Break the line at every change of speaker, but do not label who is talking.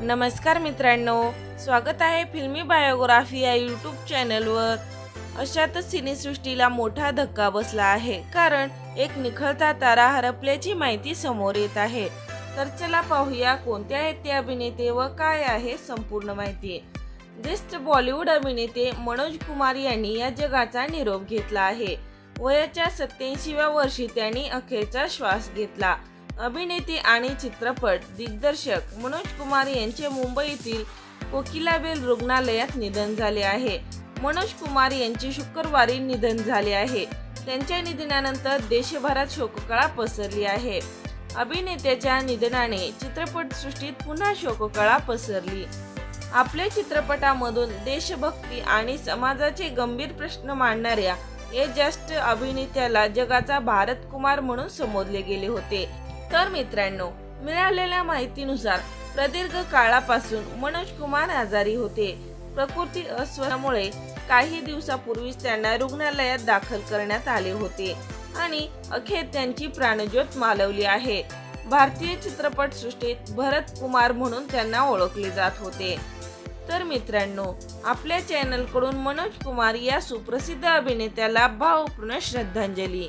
नमस्कार मित्रांनो स्वागत आहे फिल्मी बायोग्राफी या यूट्यूब चॅनलवर. अशातच सिनेसृष्टीला मोठा धक्का बसला आहे कारण एक निखळता तारा हरपल्याची माहिती समोर येत आहे. तर चला पाहूया कोणत्या आहेत ते अभिनेते व काय आहे संपूर्ण माहिती. ज्येष्ठ बॉलिवूड अभिनेते मनोज कुमार यांनी या जगाचा निरोप घेतला आहे. वयाच्या सत्याऐंशीव्या वर्षी त्यांनी अखेरचा श्वास घेतला. अभिनेते आणि चित्रपट दिग्दर्शक मनोज कुमार यांचे मुंबईतील कोकिलाबेल रुग्णालयात निधन झाले आहे. मनोज कुमार यांचे शुक्रवारी निधन झाले आहे. त्यांच्या निधनानंतर देशभरात शोककळा पसरली आहे. अभिनेत्याच्या निधनाने चित्रपटसृष्टीत पुन्हा शोककळा पसरली. आपल्या चित्रपटामधून देशभक्ती आणि समाजाचे गंभीर प्रश्न मांडणाऱ्या या ज्येष्ठ अभिनेत्याला जगाचा भारत कुमार म्हणून संबोधले गेले होते. तर मित्रांनो मिळालेल्या माहितीनुसार प्रदीर्घ काळापासून मनोज कुमार आजारी होते. प्रकृती अस्वस्थामुळे काही दिवसापूर्वीच त्यांना रुग्णालयात दाखल करण्यात आले होते आणि अखेर त्यांची प्राणज्योत मालवली आहे. भारतीय चित्रपटसृष्टीत भरत कुमार म्हणून त्यांना ओळखले जात होते. तर मित्रांनो आपल्या चॅनलकडून मनोज कुमार या सुप्रसिद्ध अभिनेत्याला भावपूर्ण श्रद्धांजली.